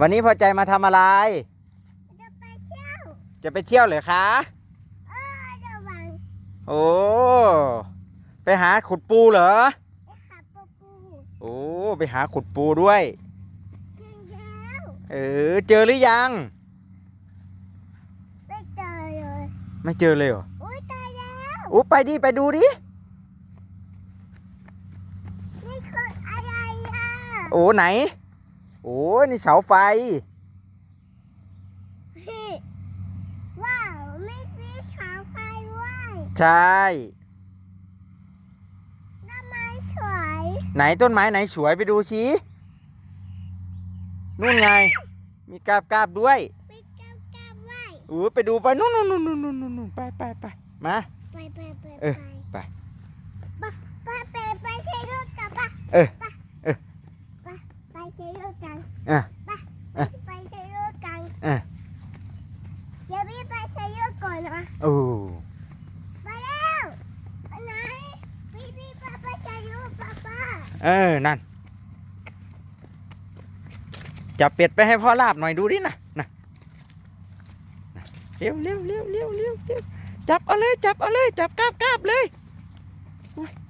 วันนี้พอใจมาทำอะไร จะไปเที่ยว จะไปเที่ยวเหรอคะเออระวังโอ้ไปหาขุดปูเหรอไปหาปูปูโอ้ไปหาขุดปูด้วยถึงแล้วเออเจอหรือยัง ไม่เจอเลยไม่เจอเลยเหรออุ้ยตายแล้วโอ้ไปดิไปดูดินี่คืออะไรอะโอ้ไหนโอ้นี่เสาไฟ ว้าว ไม่มีขาไฟด้วยใช่น้ำไม้สวยไหนต้นไม้ไหนสวยไปดูสินู่นไง มีกาบกาบด้วยไปเก้าเก้าไว้โอ้ไปดูไปนู่นนู่นนู่นนู่นนู่นนู่นไปไปไปมา ไปไปไปเออ ไปไปไปไปไปใช้รถกันปะเออไปเออ ไปไปใช้รถกัน อะไปอะไปใช้รถกันอะเดี๋ยวพี่ไปใช้รถก่อนนะโอ้ไปแล้วอันไหนพี่พี่ป้าไปใช้รถป้าป้าเออนั่นจับเป็ดไปให้พ่อลาบหน่อยดูดินะนะนะเร็วเร็วเร็วเร็วเร็วเร็วจับเอาเลยจับเอาเลยจับกาบกาบเลย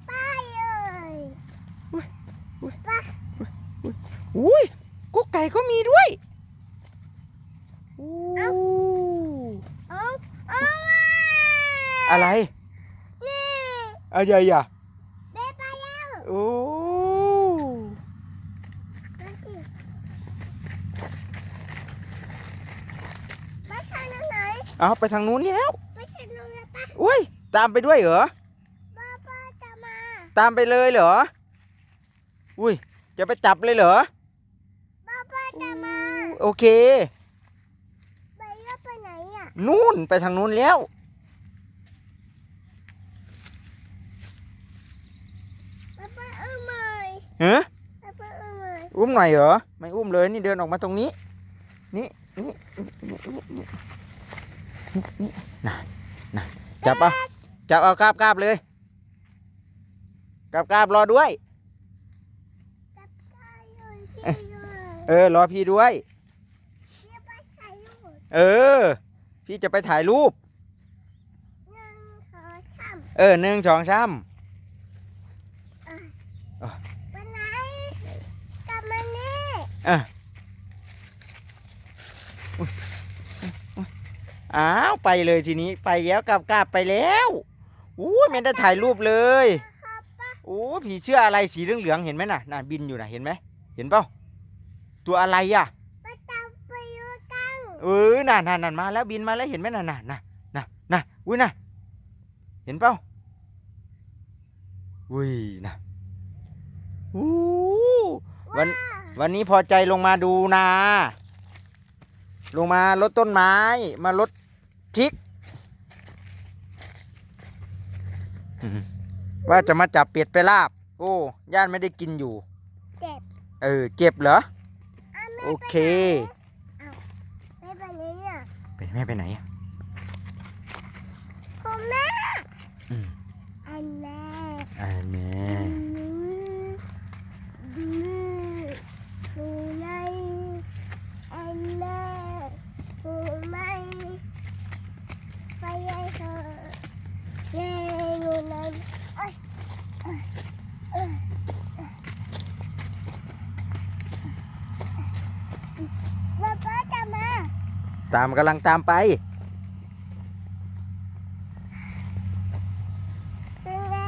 ไปเลยอุ๊ยอุ๊ยไปอุ้ย กุ๊กไก่ก็มีด้วยอู้เอาเอาอะไรอะไรอะเบไปแล้วโอ้มาสิไปทางไหนเอาไปทางนู้นแล้วไปทางนู้นแล้วป้าอุ้ยตามไปด้วยเหรอาป้าจะมาตามไปเลยเหรอ อุ้ย จะไปจับเลยเหรอ จะมาโอเค ไปแล้วไปไหนอะนู่นไปทางนู้นแล้วป้าป้าเอ้ยเมยฮะป้าป้าเอ้ยเมยอุ้มหน่อยเหรอ ไม่อุ้มเลยนี่เดินออกมาตรงนี้ นี่นี่นี่นี่นี่นี่นี่น่ะน่ะจับเอาจับเอากราบกราบเลยกราบกราบรอด้วย จับได้เลยพี่เลย เออ รอพี่ด้วยเดี๋ยวไปถ่ายรูปเออ พี่จะไปถ่ายรูปหนึ่งสองสามเออหนึ่งสองสามไปไหนกลับมานี่อ้าวไปเลยทีนี้ไปแล้วกราบกราบไปแล้วอู้ยไม่ได้ถ่ายรูปเลยครับป้าโอ้ผีเชื่ออะไรสีเหลืองๆเห็นไหมน่ะน่ะบินอยู่น่ะเห็นไหมเห็นเปล่า ตัวอะไรอะไปตามไปดูกันเออน่ะน่ะน่ะมาแล้วบินมาแล้วเห็นไหมน่ะน่ะน่ะน่ะน่ะอุ้ยน่ะเห็นเปล่าอุ้ยน่ะอู้วันวันนี้พอใจลงมาดูนาลงมาลดต้นไม้มาลดพริกอืมว่าจะมาจับเป็ดไปลาบ โอ้ ย่านไม่ได้กินอยู่ เจ็บ เออ เจ็บเหรออะแม่ โอเคไม่ไปไหนอะไปแม่ไปไหนอะพ่อแม่อืมอันแม่ อ่าแม่ มือมือหูในอันแม่หูไม่ไปเลยเถอะแม่อยู่ในเอ้ยเอ้ยเอ้ยป๊าป๊าจะมา ตามกำลังตามไป